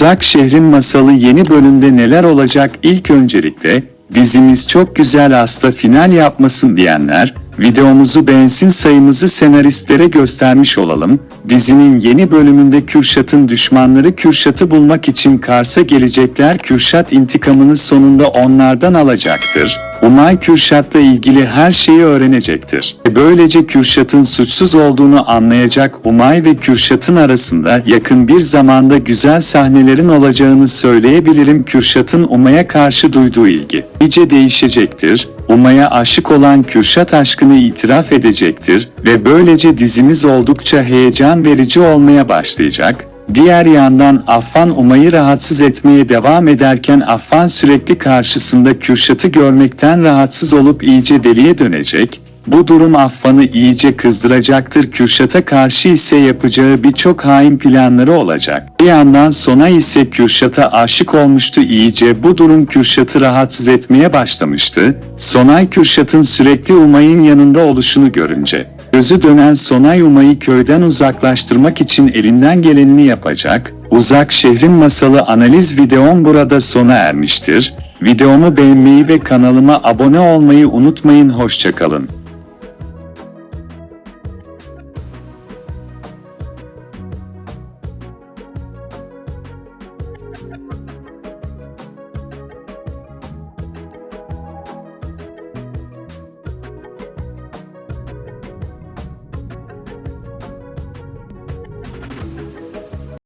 Uzak Şehrin Masalı yeni bölümde neler olacak ilk öncelikle dizimiz çok güzel hasta final yapmasın diyenler videomuzu beğensin sayımızı senaristlere göstermiş olalım. Dizinin yeni bölümünde Kürşat'ın düşmanları Kürşat'ı bulmak için Kars'a gelecekler Kürşat intikamını sonunda onlardan alacaktır. Umay Kürşat'la ilgili her şeyi öğrenecektir. Böylece Kürşat'ın suçsuz olduğunu anlayacak Umay ve Kürşat'ın arasında yakın bir zamanda güzel sahnelerin olacağını söyleyebilirim. Kürşat'ın Umay'a karşı duyduğu ilgi iyice değişecektir. Umay'a aşık olan Kürşat aşkını itiraf edecektir ve böylece dizimiz oldukça heyecan verici olmaya başlayacak. Diğer yandan Affan Umay'ı rahatsız etmeye devam ederken Affan sürekli karşısında Kürşat'ı görmekten rahatsız olup iyice deliye dönecek. Bu durum Affan'ı iyice kızdıracaktır. Kürşat'a karşı ise yapacağı birçok hain planları olacak. Bir yandan Sona ise Kürşat'a aşık olmuştu iyice. Bu durum Kürşat'ı rahatsız etmeye başlamıştı. Sonay Kürşat'ın sürekli Umay'ın yanında oluşunu görünce Gözü dönen Sonay Umay'ı köyden uzaklaştırmak için elinden gelenini yapacak. Uzak Şehrin Masalı analiz videom burada sona ermiştir. Videomu beğenmeyi ve kanalıma abone olmayı unutmayın. Hoşçakalın.